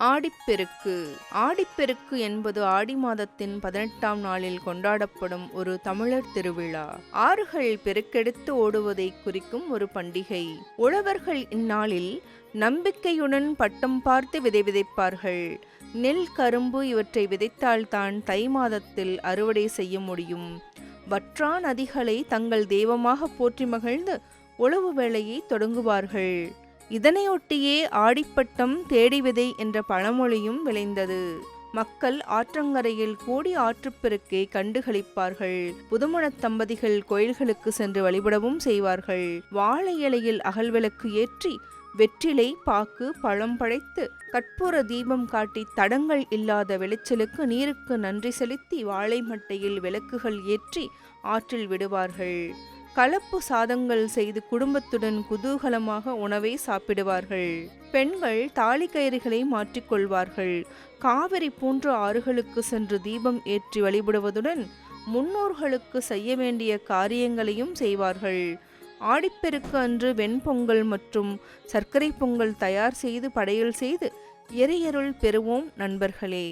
ஆடிப்பெருக்கு. ஆடிப்பெருக்கு என்பது ஆடி மாதத்தின் பதினெட்டாம் நாளில் கொண்டாடப்படும் ஒரு தமிழர் திருவிழா. ஆறுகள் பெருக்கெடுத்து ஓடுவதை குறிக்கும் ஒரு பண்டிகை. உழவர்கள் இந்நாளில் நம்பிக்கையுடன் பட்டம் பார்த்து விதை விதைப்பார்கள். நெல் கரும்பு இவற்றை விதைத்தால்தான் தை மாதத்தில் அறுவடை செய்ய முடியும். வற்றா நதிகளை தங்கள் தெய்வமாக போற்றி மகிழ்ந்து உழவு வேலையை தொடங்குவார்கள். இதனையொட்டியே ஆடிப்பட்டம் தேடிவிதை என்ற பழமொழியும் விளைந்தது. மக்கள் ஆற்றங்கரையில் கூடி ஆற்றுப்பெருக்கை கண்டுகளிப்பார்கள். புதுமணத் தம்பதிகள் கோயில்களுக்கு சென்று வழிபடவும் செய்வார்கள். வாழை இலையில் அகல்விளக்கு ஏற்றி வெற்றிலை பாக்கு பழம் படைத்து கற்பூர தீபம் காட்டி தடங்கள் இல்லாத வெளிச்சலுக்கு நீருக்கு நன்றி செலுத்தி வாழை மட்டையில் விளக்குகள் ஏற்றி ஆற்றில் விடுவார்கள். கலப்பு சாதங்கள் செய்து குடும்பத்துடன் குதூகலமாக உணவை சாப்பிடுவார்கள். பெண்கள் தாலி கயிறுகளை மாற்றிக்கொள்வார்கள் காவிரி போன்ற ஆறுகளுக்கு சென்று தீபம் ஏற்றி வழிபடுவதுடன் முன்னோர்களுக்கு செய்ய வேண்டிய காரியங்களையும் செய்வார்கள். ஆடிப்பெருக்கு அன்று வெண்பொங்கல் மற்றும் சர்க்கரை பொங்கல் தயார் செய்து படையல் செய்து எரியருள் பெறுவோம் நண்பர்களே.